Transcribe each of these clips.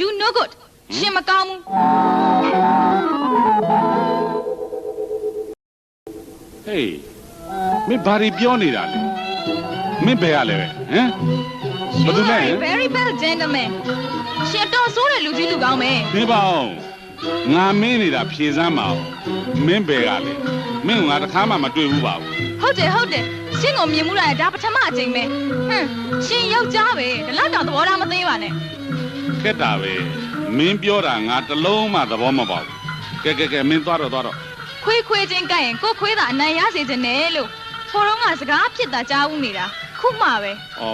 you no good ရှင်မကောင်းဘူးဟေးမင်းဘာတွေပြောနေတာလဲမင်းဘယ်ရလဲဟမ် You ဘာလို့လဲ are a very bad gentleman ရှင်တော်ဆိုးတဲ့လူကြီးလူကောင်းပဲနေပါအောင်ငါမင်းနေတာဖြေစမ်းပါဦးမင်းဘယ်ကလဲမင်းကငါတစ်ခါမှမတွေ့ဘူးပါဘူးဟုတ်တယ်ဟုတ်တယ်ရှင်ကိုမြင်မှုရတဲ့ဒါပထမအကြိမ်ပဲဟမ်ရှင်ယောက်ျားပဲဒီလောက်တောင်သဘောထားမသိပါနဲ့ ခက်တာပဲမင်းပြောတာငါတစ်လုံးမှသဘောမပေါက်ဘူးကဲကဲကဲမင်းသွားတော့သွားတော့ခွေးခွေးချင်းကပ်ရင်ကိုယ်ခွေးသာအနိုင်ရစေခြင်းနဲ့လို့ဖော်တော့ကစကားဖြစ်တာကြားဦးနေတာခုမှပဲဩ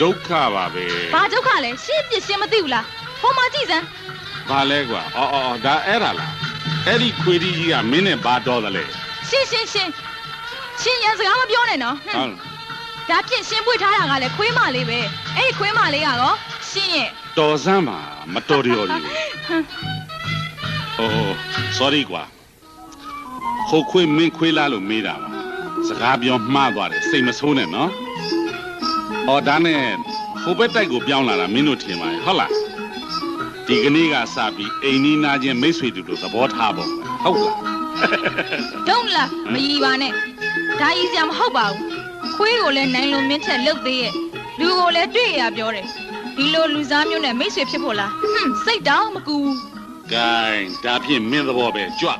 ဒုက္ခပါပဲဘာဒုက္ခလဲရှင်းပြရှင်းမသိဘူးလားဟိုမှာကြည့်စမ်းဘာလဲကွာဩဩဩဒါအဲ့ဒါလားအဲ့ဒီခွေးကြီးကြီးကမင်းနဲ့ဘာတော်တယ်လဲရှင်းရှင်းရှင်းရှင်းရန်စကားမပြောနဲ့နော်ဟွဟုတ်န်းဒါဖြင့်ရှင်းပွေထားတာကလည်းခွေးမလေးပဲအဲ့ဒီခွေးမလေးကတော့ရှင်းရဲ့ တော်စမ်းပါမတော်တော်လေးဟမ်အိုး sorry ကွာဟိုခွေးမင်းခွေးလားလို့မေးတာပါစကားပြောမှားသွားတယ်စိတ်မဆိုးနဲ့နော်အော်ဒါနဲ့ဟိုဘက်တိုက်ကိုပြောင်းလာတာမင်းတို့ထင်ပါရဲ့ဟုတ်လားဒီကနေ့ကစပြီးအိမ်နီးနားချင်းမိတ်ဆွေတူတို့သဘောထားပုံပဲဟုတ်လားဒုံလားမယီပါနဲ့ဒါကြီးစရာမဟုတ်ပါဘူးခွေးကိုလည်းနိုင်လုံမင်းချက်လုတ်သေးရဲ့လူကိုလည်းတွေ့ရပြောတယ် ဒီလိုလူစားမျိုးနဲ့မိတ်ဆွေဖြစ်ဖို့လားဟွန်းစိတ်တောင်မကူဘူးဂိုင်းဒါဖြင့်မင်းသဘောပဲကြွ